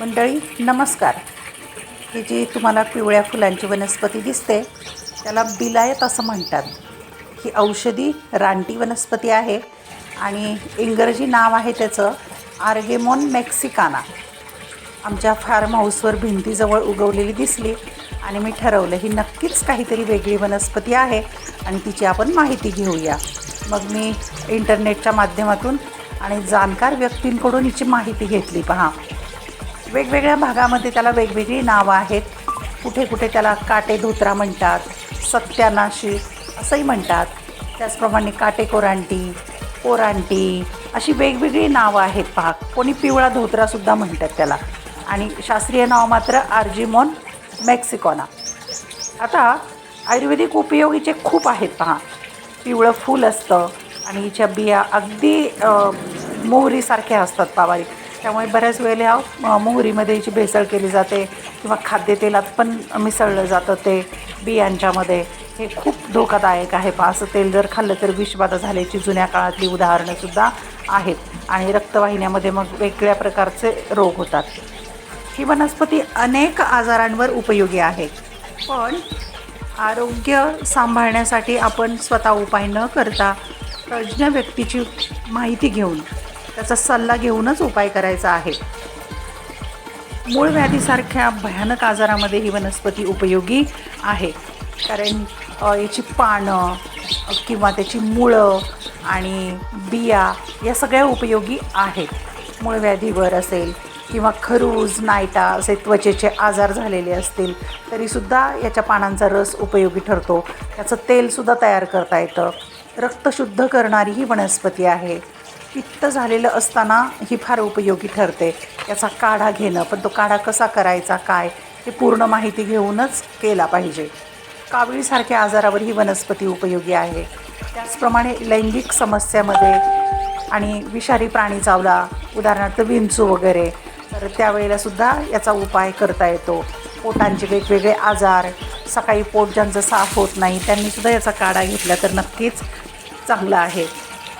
मंडळी नमस्कार. ही जी तुम्हाला पिवळ्या फुलांची वनस्पती दिसते त्याला बिलायत असं म्हणतात. ही औषधी रानटी वनस्पती आहे आणि इंग्रजी नाव आहे त्याचं आर्गेमोन मेक्सिकाना. आमच्या फार्म हाऊसवर भिंतीजवळ उगवलेली दिसली आणि मी ठरवलं ही नक्कीच काहीतरी वेगळी वनस्पती आहे आणि तिची आपण माहिती घेऊया. मग मी इंटरनेटच्या माध्यमातून आणि जाणकार व्यक्तींकडून हिची माहिती घेतली. पहा. वेगवेगळ्या भागामध्ये त्याला वेगवेगळी नावं आहेत. कुठे कुठे त्याला काटे धोत्रा म्हणतात सत्यानाशी असंही म्हणतात. त्याचप्रमाणे काटे कोरांटी कोरांटी अशी वेगवेगळी नावं आहेत पहा. कोणी पिवळा धोत्रासुद्धा म्हणतात त्याला. आणि शास्त्रीय नाव मात्र आर्जिमोन मेक्सिकोना. आता आयुर्वेदिक उपयोगीचे खूप आहेत पहा. पिवळं फूल असतं आणि हिच्या बिया अगदी मोहरीसारख्या असतात पावारी. त्यामुळे बऱ्याच वेळेला ह्या मोहरीमध्ये हिची भेसळ केली जाते किंवा खाद्यतेलात पण मिसळलं जातं ते बियांच्यामध्ये हे खूप धोकादायक आहे. पहा असं तेल जर खाल्लं तर विषबाधा झाल्याची जुन्या काळातली उदाहरणंसुद्धा आहेत. आणि रक्तवाहिन्यामध्ये मग वेगळ्या प्रकारचे रोग होतात. ही वनस्पती अनेक आजारांवर उपयोगी आहे. पण आरोग्य सांभाळण्यासाठी आपण स्वतः उपाय न करता तज्ज्ञ व्यक्तीची माहिती घेऊन त्याचा सल्ला घेऊनच उपाय करायचा आहे. मूळ व्याधीसारख्या भयानक आजारामध्ये ही वनस्पती उपयोगी आहे. कारण याची पानं किंवा त्याची मुळं आणि बिया या सगळ्या उपयोगी आहेत. मूळव्याधीवर असेल किंवा खरूज नायटा असे त्वचेचे आजार झालेले असतील तरीसुद्धा याच्या पानांचा रस उपयोगी ठरतो. त्याचं तेलसुद्धा तयार करता येतं. रक्त शुद्ध करणारी ही वनस्पती आहे. पित्त झालेलं असताना ही फार उपयोगी ठरते. याचा काढा घेणं पण तो काढा कसा करायचा काय हे पूर्ण माहिती घेऊनच केला पाहिजे. कावीळसारख्या आजारावर ही वनस्पती उपयोगी आहे. त्याचप्रमाणे लैंगिक समस्यामध्ये आणि विषारी प्राणी चावला उदाहरणार्थ विंचू वगैरे तर त्यावेळेला सुद्धा याचा उपाय करता येतो. पोटांचे वेगवेगळे आजार सकाळी पोट ज्यांचं साफ होत नाही त्यांनीसुद्धा याचा काढा घेतला तर नक्कीच चांगला आहे.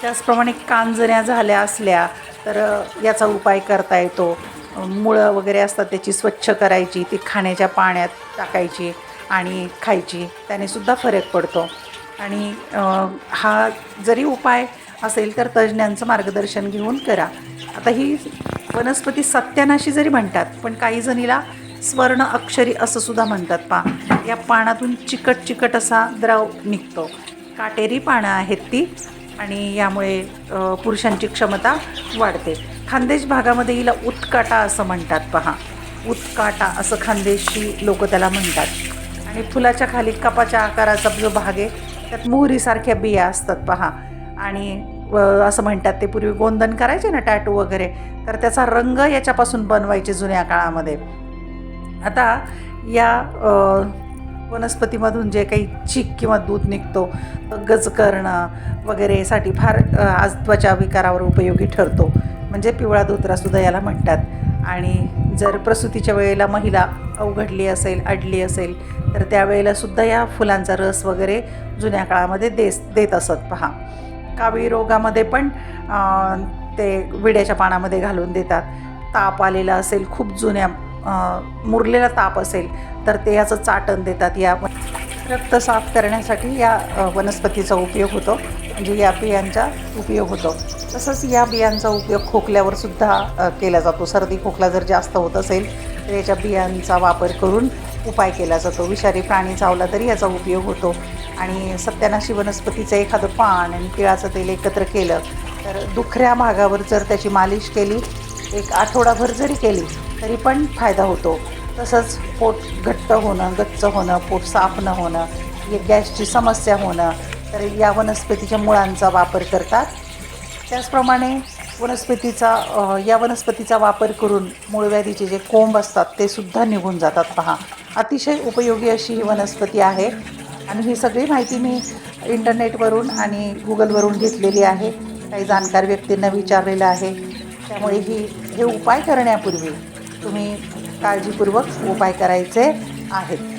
त्याचप्रमाणे कांजण्या झाल्या असल्या तर याचा उपाय करता येतो. मुळं वगैरे असतात त्याची स्वच्छ करायची ती खाण्याच्या पाण्यात टाकायची आणि खायची त्याने सुद्धा फरक पडतो. आणि हा जरी उपाय असेल तर तज्ज्ञांचं मार्गदर्शन घेऊन करा. आता ही वनस्पती सत्यानाशी जरी म्हणतात पण काही जणीला स्वर्ण अक्षरी असं सुद्धा म्हणतात पा या पानातून चिकट चिकट असा द्रव निघतो. काटेरी पानं आहेत ती. आणि यामुळे पुरुषांची क्षमता वाढते. खानदेश भागामध्ये हिला उत्काटा असं म्हणतात पहा. उत्काटा असं खानदेशी लोक त्याला म्हणतात. आणि फुलाच्या खाली कपाच्या आकाराचा जो भाग आहे त्यात मोहरीसारख्या बिया असतात पहा. आणि व असं म्हणतात ते पूर्वी गोंधन करायचे ना टॅटू वगैरे तर त्याचा रंग याच्यापासून बनवायचे जुन्या काळामध्ये. आता या वनस्पतीमधून जे काही चीक किंवा दूध निघतो गज करणं वगैरेसाठी फार आज त्वचा विकारावर उपयोगी ठरतो. म्हणजे पिवळा धोत्रासुद्धा याला म्हणतात. आणि जर प्रसूतीच्या वेळेला महिला अवघडली असेल अडली असेल तर त्यावेळेलासुद्धा या फुलांचा रस वगैरे जुन्या काळामध्ये देस देत असत. पहा. कावी रोगामध्ये पण ते विड्याच्या पानामध्ये घालून देतात. ताप आलेला असेल खूप जुन्या मुरलेला ताप असेल तर ते याचं चाटण देतात. या रक्त साफ करण्यासाठी या वनस्पतीचा उपयोग होतो. म्हणजे या बियांचा उपयोग होतो. तसंच या बियांचा उपयोग खोकल्यावर सुद्धा केला जातो. सर्दी खोकला जर जास्त होत असेल तर याच्या बियांचा वापर करून उपाय केला जातो. विषारी प्राणी चावला तरी याचा उपयोग होतो. आणि सत्यानाशी वनस्पतीचं एखादं पान आणि तिळाचं तेल एकत्र केलं तर दुखऱ्या भागावर जर त्याची मालिश केली एक आठवडाभर जरी केली तरी पण फायदा होतो. तसंच पोट घट्ट होणं गच्च होणं पोट साफ न होणं हे गॅसची समस्या होणं तर या वनस्पतीच्या मुळांचा वापर करतात. त्याचप्रमाणे वनस्पतीचा या वनस्पतीचा वापर करून मूळव्याधीचे जे कोंब असतात ते सुद्धा निघून जातात. पहा अतिशय उपयोगी अशी ही वनस्पती आहे. आणि ही सगळी माहिती मी इंटरनेटवरून आणि गुगलवरून घेतलेली आहे. काही जाणकार व्यक्तींना विचारलेलं आहे. त्यामुळे ही हे उपाय करण्यापूर्वी तुम्ही काळजीपूर्वक उपाय करायचे आहेत.